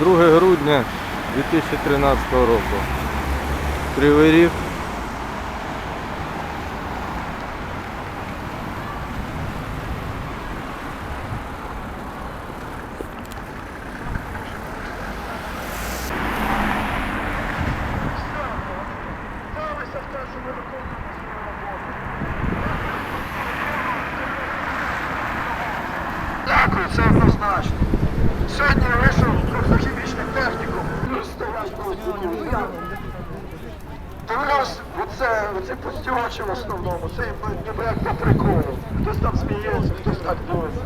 2 грудня 2013 року. Кривий Ріг. Дякую, це однозначно. Сьогодні вийшов Дивлюсь, оце, оці постівачі в основному, це ніби як по приколу. Хтось там сміється, хтось так дивиться.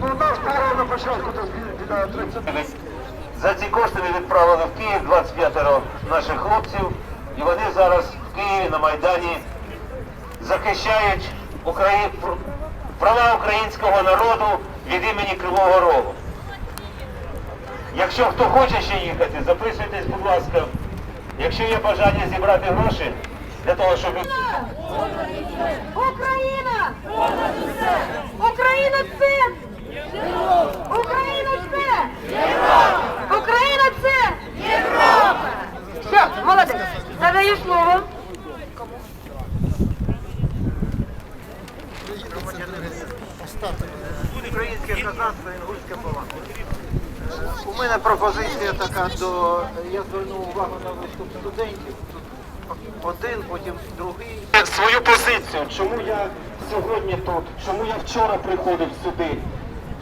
Ну, у нас було на початку то біля 30. За ці кошти ми відправили в Київ 25 наших хлопців, і вони зараз в Києві на Майдані захищають Украї... права українського народу від імені Кривого Рогу. Якщо хто хоче ще їхати, записуйтесь, будь ласка. Якщо є бажання зібрати гроші для того, щоб Україна! Україна це! Україна це! Україна це! Європа! Все, молодець. Задаю слово. Українське казацтво, інгульська палата. У мене пропозиція така до. Я звернув увагу на виступ студентів. Тут один, потім другий. свою позицію, чому я сьогодні тут, чому я вчора приходив сюди.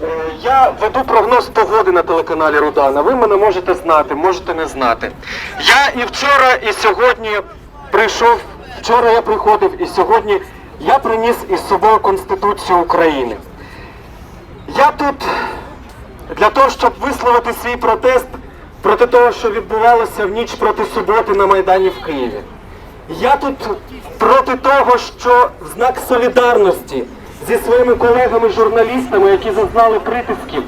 Е, Я веду прогноз погоди на телеканалі Рудана. Ви мене можете знати, можете не знати. Я і вчора, і сьогодні прийшов. Вчора я приходив, і сьогодні я приніс із собою Конституцію України. Я тут для того, щоб висловити свій протест проти того, що відбувалося в ніч проти суботи на Майдані в Києві. Я тут проти того, що в знак солідарності зі своїми колегами-журналістами, які зазнали притисків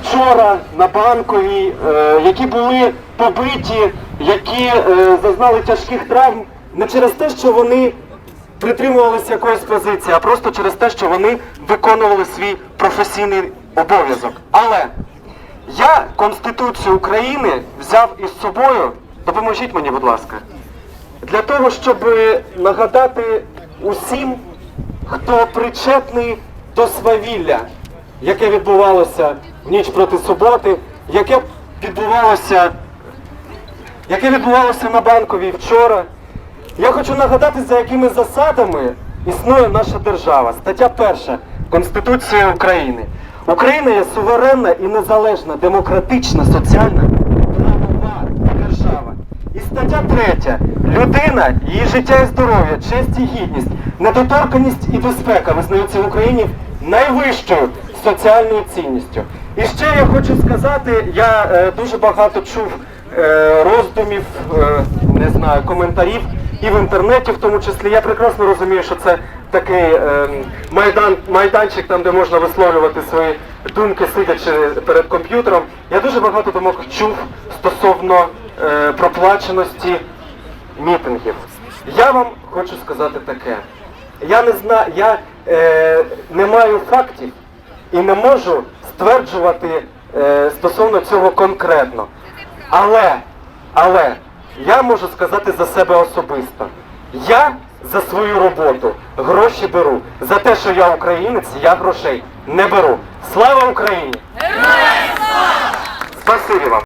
вчора на банковій, е, які були побиті, які е, зазнали тяжких травм, не через те, що вони притримувалися якоїсь позиції, а просто через те, що вони виконували свій професійний обов'язок. Але я Конституцію України взяв із собою, допоможіть мені, будь ласка, для того, щоб нагадати усім, хто причетний до свавілля, яке відбувалося в ніч проти суботи, яке відбувалося, яке відбувалося на банковій вчора. Я хочу нагадати, за якими засадами існує наша держава. Стаття перша Конституції України. Україна є суверенна і незалежна, демократична, соціальна правова держава. І стаття третя. Людина, її життя і здоров'я, честь і гідність, недоторканність і безпека визнаються в Україні найвищою соціальною цінністю. І ще я хочу сказати, я е, дуже багато чув е, роздумів, е, не знаю, коментарів і в інтернеті, в тому числі. Я прекрасно розумію, що це такий е, майдан, майданчик, там, де можна висловлювати свої думки, сидячи перед комп'ютером. Я дуже багато думок чув стосовно е, проплаченості мітингів. Я вам хочу сказати таке. Я не знаю, я е, не маю фактів і не можу стверджувати е, стосовно цього конкретно. Але, але я можу сказати за себе особисто. Я за свою роботу гроші беру. За те, що я українець, я грошей не беру. Слава Україні! Героям слава! Спасибі вам!